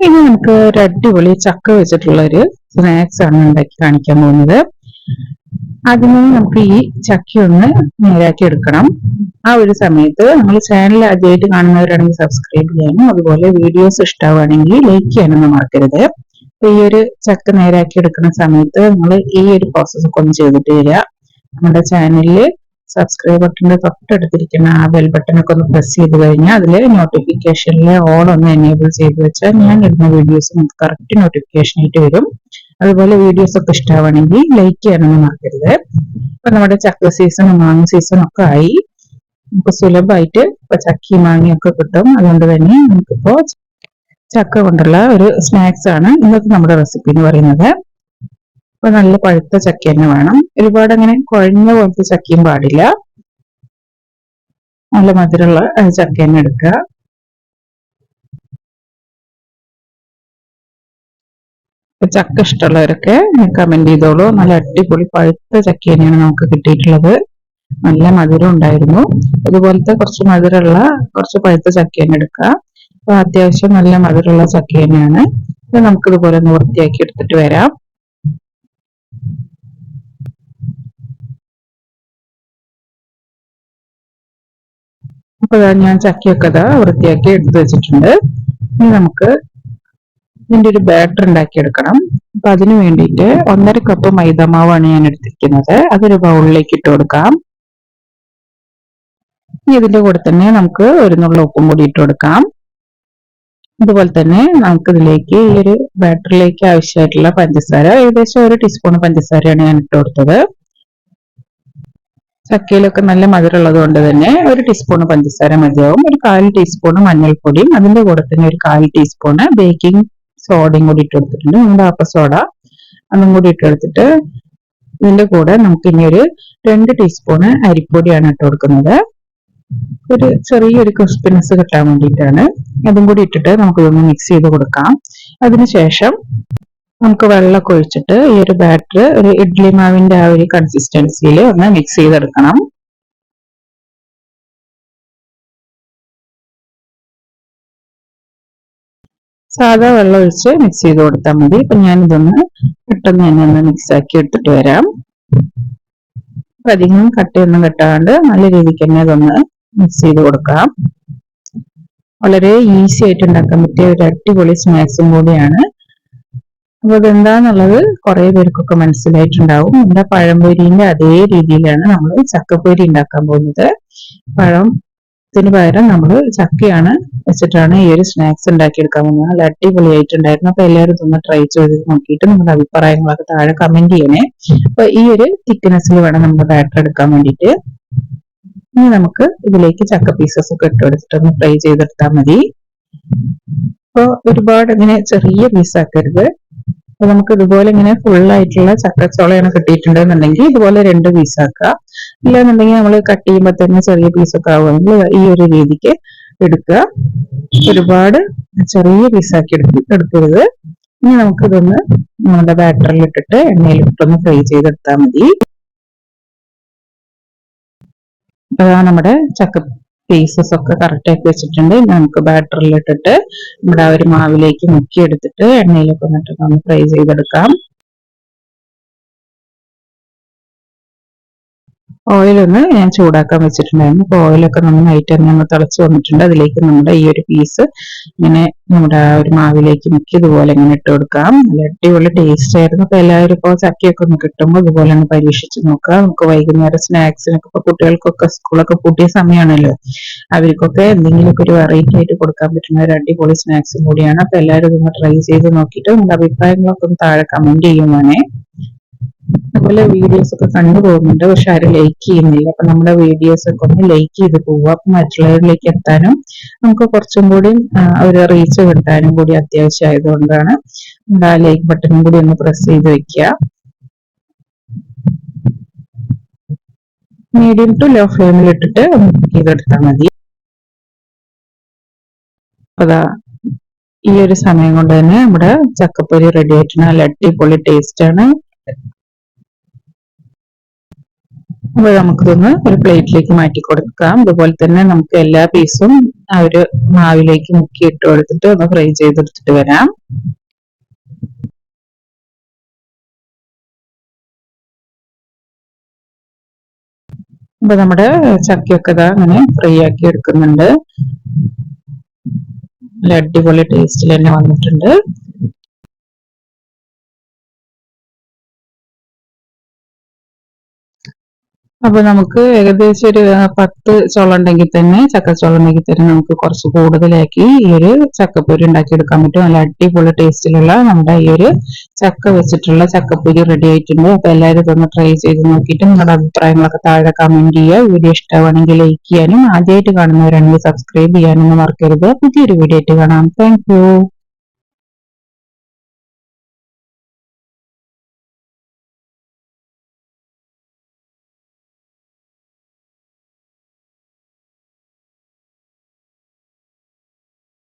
ഇനി നമുക്ക് ഒരു അടിപൊളി ചക്ക വെച്ചിട്ടുള്ള ഒരു സ്നാക്സ് ആണ് ഉണ്ടാക്കി കാണിക്കാൻ പോകുന്നത്. അതിന് നമുക്ക് ഈ ചക്ക ഒന്ന് നേരാക്കി എടുക്കണം ആ ഒരു സമയത്ത് നമ്മൾ ചാനൽ ആദ്യമായിട്ട് കാണുന്നവരാണെങ്കിൽ സബ്സ്ക്രൈബ് ചെയ്യാനും അതുപോലെ വീഡിയോസ് ഇഷ്ടമാണെങ്കിൽ ലൈക്ക് ചെയ്യാനൊന്നും മറക്കരുത്. അപ്പൊ ഈ ഒരു ചക്ക നേരാക്കി എടുക്കുന്ന സമയത്ത് നമ്മൾ ഈ ഒരു പ്രോസസ്സൊക്കെ ഒന്ന് ചെയ്തിട്ട് വരിക. നമ്മുടെ ചാനലിൽ സബ്സ്ക്രൈബ് ബട്ടന്റെ തൊട്ടടുത്തിരിക്കുന്ന ആ ബെൽ ബട്ടനൊക്കെ ഒന്ന് പ്രസ് ചെയ്ത് കഴിഞ്ഞാൽ അതിൽ നോട്ടിഫിക്കേഷനിലെ ഓൾ ഒന്ന് എനേബിൾ ചെയ്ത് വെച്ചാൽ ഞാൻ ഇടുന്ന വീഡിയോസ് കറക്റ്റ് നോട്ടിഫിക്കേഷൻ ആയിട്ട് വരും. അതുപോലെ വീഡിയോസ് ഒക്കെ ഇഷ്ടമാണെങ്കിൽ ലൈക്ക് ചെയ്യാനൊന്നും മറക്കരുത്. ഇപ്പൊ നമ്മുടെ ചക്ക സീസൺ മാങ്ങ സീസൺ ഒക്കെ ആയി. നമുക്ക് സുലഭമായിട്ട് ഇപ്പൊ ചക്കി മാങ്ങയൊക്കെ കിട്ടും. അതുകൊണ്ട് തന്നെ നമുക്കിപ്പോ ചക്ക കൊണ്ടുള്ള ഒരു സ്നാക്സ് ആണ് ഇന്നത്തെ നമ്മുടെ റെസിപ്പി എന്ന് പറയുന്നത്. അപ്പൊ നല്ല പഴുത്ത ചക്ക തന്നെ വേണം. ഒരുപാട് അങ്ങനെ കുഴഞ്ഞ പോലത്തെ ചക്കയും പാടില്ല. നല്ല മധുരമുള്ള ചക്ക തന്നെ എടുക്കുക. ചക്ക ഇഷ്ടമുള്ളവരൊക്കെ കമന്റ് ചെയ്തോളൂ. നല്ല അടിപൊളി പഴുത്ത ചക്ക തന്നെയാണ് നമുക്ക് കിട്ടിയിട്ടുള്ളത്. നല്ല മധുരം ഉണ്ടായിരുന്നു. അതുപോലത്തെ കുറച്ച് മധുരമുള്ള കുറച്ച് പഴുത്ത ചക്ക തന്നെ എടുക്കുക. അപ്പൊ അത്യാവശ്യം നല്ല മധുരമുള്ള ചക്ക തന്നെയാണ്. നമുക്കിതുപോലെ ഒന്ന് വൃത്തിയാക്കി എടുത്തിട്ട് വരാം. അപ്പൊ ഞാൻ ചക്കിയൊക്കെ ഇതാ വൃത്തിയാക്കി എടുത്തു വെച്ചിട്ടുണ്ട്. ഇനി നമുക്ക് ഇതിന്റെ ഒരു ബാറ്റർ ഉണ്ടാക്കിയെടുക്കണം. അപ്പൊ അതിന് വേണ്ടിയിട്ട് ഒന്നര കപ്പ് മൈദമാവാണ് ഞാൻ എടുത്തിരിക്കുന്നത്. അതൊരു ബൗളിലേക്ക് ഇട്ട് കൊടുക്കാം. ഇനി ഇതിന്റെ കൂടെ തന്നെ നമുക്ക് ഒരു നുള്ള ഉപ്പും കൂടി ഇട്ട് കൊടുക്കാം. അതുപോലെ തന്നെ നമുക്ക് ഇതിലേക്ക് ഈ ഒരു ബാറ്ററിലേക്ക് ആവശ്യമായിട്ടുള്ള പഞ്ചസാര ഏകദേശം ഒരു ടീസ്പൂൺ പഞ്ചസാരയാണ് ഞാൻ ഇട്ട് കൊടുത്തത്. ചക്കയിലൊക്കെ നല്ല മധുരമുള്ളത് കൊണ്ട് തന്നെ ഒരു ടീസ്പൂൺ പഞ്ചസാര മതിയാവും. ഒരു കാൽ ടീസ്പൂൺ മഞ്ഞൾപ്പൊടിയും അതിന്റെ കൂടെ തന്നെ ഒരു കാൽ ടീസ്പൂൺ ബേക്കിംഗ് സോഡയും കൂടി ഇട്ട് കൊടുത്തിട്ടുണ്ട്. നമ്മുടെ ആപ്പ സോഡ അതും കൂടി ഇട്ട് കൊടുത്തിട്ട് ഇതിന്റെ കൂടെ നമുക്ക് ഇനി ഒരു രണ്ട് ടീസ്പൂണ് അരിപ്പൊടിയാണ് ഇട്ട് കൊടുക്കുന്നത്. ഒരു ചെറിയൊരു ക്രിസ്പിനെസ് കിട്ടാൻ വേണ്ടിയിട്ടാണ്. അതും കൂടി ഇട്ടിട്ട് നമുക്ക് ഇതൊന്ന് മിക്സ് ചെയ്ത് കൊടുക്കാം. അതിനുശേഷം നമുക്ക് വെള്ളമൊക്കെ ഒഴിച്ചിട്ട് ഈ ഒരു ബാറ്റർ ഒരു ഇഡ്ലി മാവിന്റെ ആ ഒരു കൺസിസ്റ്റൻസിയിൽ ഒന്ന് മിക്സ് ചെയ്തെടുക്കണം. സാധാ വെള്ളം ഒഴിച്ച് മിക്സ് ചെയ്ത് കൊടുത്താൽ മതി. ഇപ്പൊ ഞാനിതൊന്ന് പെട്ടെന്ന് തന്നെ ഒന്ന് മിക്സ് ആക്കി എടുത്തിട്ട് വരാം. അധികം കട്ടയൊന്നും കെട്ടാണ്ട് നല്ല രീതിക്ക് തന്നെ ഇതൊന്ന് മിക്സ് ചെയ്ത് കൊടുക്കാം. വളരെ ഈസി ആയിട്ട് ഉണ്ടാക്കാൻ പറ്റിയ ഒരു അടിപൊളി സ്നാക്സും കൂടിയാണ്. അപ്പൊ ഇതെന്താന്നുള്ളത് കുറെ പേർക്കൊക്കെ മനസ്സിലായിട്ടുണ്ടാവും. നമ്മുടെ പഴംപൊരിന്റെ അതേ രീതിയിലാണ് നമ്മൾ ചക്കപ്പൊരി ഉണ്ടാക്കാൻ പോകുന്നത്. പഴത്തിന് പകരം നമ്മൾ ചക്കയാണ് വെച്ചിട്ടാണ് ഈ ഒരു സ്നാക്സ് ഉണ്ടാക്കിയെടുക്കാൻ പോകുന്നത്. നല്ല അടിപൊളിയായിട്ടുണ്ടായിരുന്നു. അപ്പൊ എല്ലാവരും ഒന്ന് ട്രൈ ചെയ്ത് നോക്കിയിട്ട് നിങ്ങളുടെ അഭിപ്രായങ്ങളൊക്കെ താഴെ കമന്റ് ചെയ്യണേ. അപ്പൊ ഈ ഒരു തിക്നെസ്സിൽ വേണം നമ്മൾ ബാറ്റർ എടുക്കാൻ വേണ്ടിയിട്ട്. ഇനി നമുക്ക് ഇതിലേക്ക് ചക്ക പീസസ് ഒക്കെ ഇട്ട് ഒന്ന് ഫ്രൈ ചെയ്തെടുത്താൽ മതി. അപ്പൊ ഒരുപാട് ഇങ്ങനെ ചെറിയ പീസാക്കരുത് അപ്പൊ നമുക്ക് ഇതുപോലെ ഇങ്ങനെ ഫുൾ ആയിട്ടുള്ള ചക്കച്ചോളയാണ് കിട്ടിയിട്ടുണ്ടെന്നുണ്ടെങ്കിൽ ഇതുപോലെ രണ്ട് പീസാക്കുക ഇല്ലാന്നുണ്ടെങ്കിൽ നമ്മൾ കട്ട് ചെയ്യുമ്പോൾ തന്നെ ചെറിയ പീസൊക്കെ ആവുമെങ്കിൽ ഈ ഒരു രീതിക്ക് എടുക്കുക. ഒരുപാട് ചെറിയ പീസാക്കി എടുക്കരുത്. ഇനി നമുക്കിതൊന്ന് നമ്മുടെ ബാറ്ററിൽ ഇട്ടിട്ട് എണ്ണയിൽ എണ്ണയിലിട്ടൊന്ന് ഫ്രൈ ചെയ്തെടുത്താൽ മതി. നമ്മുടെ ചക്ക പീസസ് ഒക്കെ കറക്റ്റ് ആക്കി വെച്ചിട്ടുണ്ട്. നമുക്ക് ബാറ്ററിൽ ഇട്ടിട്ട് നമ്മുടെ ആ ഒരു മാവിലേക്ക് മുക്കി എടുത്തിട്ട് എണ്ണയിലൊക്കെ ഒന്ന് ഫ്രൈ ചെയ്തെടുക്കാം. ഓയിലൊന്ന് ഞാൻ ചൂടാക്കാൻ വെച്ചിട്ടുണ്ടായിരുന്നു. അപ്പോൾ ഓയിലൊക്കെ നന്നായിട്ട് തന്നെ ഒന്ന് തിളച്ച് വന്നിട്ടുണ്ട്. അതിലേക്ക് നമ്മുടെ ഈ ഒരു പീസ് ഇങ്ങനെ നമ്മുടെ ആ ഒരു മാവിലേക്ക് മുക്കി ഇതുപോലെ ഇങ്ങനെ ഇട്ട് കൊടുക്കാം. നല്ല അടിപൊളി ടേസ്റ്റ് ആയിരുന്നു. അപ്പൊ എല്ലാവരും ഇപ്പോൾ ചക്കയൊക്കെ ഒന്ന് കിട്ടുമ്പോൾ ഇതുപോലെ ഒന്ന് പരീക്ഷിച്ച് നോക്കാം. നമുക്ക് വൈകുന്നേരം സ്നാക്സിനൊക്കെ ഇപ്പൊ കുട്ടികൾക്കൊക്കെ സ്കൂളൊക്കെ പൂട്ടിയ സമയമാണല്ലോ അവർക്കൊക്കെ എന്തെങ്കിലുമൊക്കെ ഒരു വെറൈറ്റി ആയിട്ട് കൊടുക്കാൻ പറ്റുന്ന ഒരു അടിപൊളി സ്നാക്സും കൂടിയാണ്. അപ്പൊ എല്ലാവരും ഇതൊന്ന് ട്രൈ ചെയ്ത് നോക്കിയിട്ട് നമ്മുടെ അഭിപ്രായങ്ങളൊക്കെ ഒന്ന് താഴെ കമന്റ് ചെയ്യുവാനേ അതുപോലെ വീഡിയോസ് ഒക്കെ കണ്ടു പോകുന്നുണ്ട്. പക്ഷെ ആരും ലൈക്ക് ചെയ്യുന്നില്ല. അപ്പൊ നമ്മുടെ വീഡിയോസ് ഒക്കെ ഒന്ന് ലൈക്ക് ചെയ്ത് പോവുക. അപ്പൊ മറ്റുള്ളവരിലേക്ക് എത്താനും നമുക്ക് കുറച്ചും കൂടി ഒരു റീച്ച് കിട്ടാനും കൂടി അത്യാവശ്യമായതുകൊണ്ടാണ് നമ്മുടെ ആ ലൈക്ക് ബട്ടണും കൂടി ഒന്ന് പ്രസ് ചെയ്ത് വെക്കുക. മീഡിയം ടു ലോ ഫ്ലെയിമിൽ ഇട്ടിട്ട് ഒന്ന് ചെയ്തെടുത്താൽ മതി. അതാ ഈ ഒരു സമയം കൊണ്ട് തന്നെ നമ്മുടെ ചക്കപ്പൊരി റെഡി ആയിട്ടുണ്ട്. നല്ല അടിപൊളി ടേസ്റ്റ് ആണ്. അപ്പൊ നമുക്കിതൊന്ന് ഒരു പ്ലേറ്റിലേക്ക് മാറ്റി കൊടുക്കാം. അതുപോലെ തന്നെ നമുക്ക് എല്ലാ പീസും ആ ഒരു മാവിലേക്ക് മുക്കി ഇട്ട് കൊടുത്തിട്ട് ഒന്ന് ഫ്രൈ ചെയ്തെടുത്തിട്ട് വരാം. അപ്പൊ നമ്മുടെ ചക്കയൊക്കെ ഇതാ അങ്ങനെ ഫ്രൈ ആക്കി എടുക്കുന്നുണ്ട്. നല്ല അടിപൊളി ടേസ്റ്റിൽ തന്നെ വന്നിട്ടുണ്ട്. അപ്പൊ നമുക്ക് ഏകദേശം ഒരു പത്ത് ചോളം ഉണ്ടെങ്കിൽ തന്നെ ചക്കച്ചോളം ഉണ്ടെങ്കിൽ തന്നെ നമുക്ക് കുറച്ച് കൂടുതലാക്കി ഈ ഒരു ചക്കപ്പൊരി ഉണ്ടാക്കിയെടുക്കാൻ പറ്റും. നല്ല അടിപൊളി ടേസ്റ്റിലുള്ള നമ്മുടെ ഈ ഒരു ചക്ക വെച്ചിട്ടുള്ള ചക്കപ്പൊരി റെഡി ആയിട്ടുണ്ട്. അപ്പൊ എല്ലാവരും ഇതൊന്ന് ട്രൈ ചെയ്ത് നോക്കിയിട്ട് നിങ്ങളുടെ അഭിപ്രായങ്ങളൊക്കെ താഴെ കമന്റ് ചെയ്യുക. വീഡിയോ ഇഷ്ടമാണെങ്കിൽ ലൈക്ക് ചെയ്യാനും. ആദ്യമായിട്ട് കാണുന്നവരാണെങ്കിൽ സബ്സ്ക്രൈബ് ചെയ്യാനൊന്നും മറക്കരുത്. പുതിയൊരു വീഡിയോ ആയിട്ട് കാണാം. താങ്ക്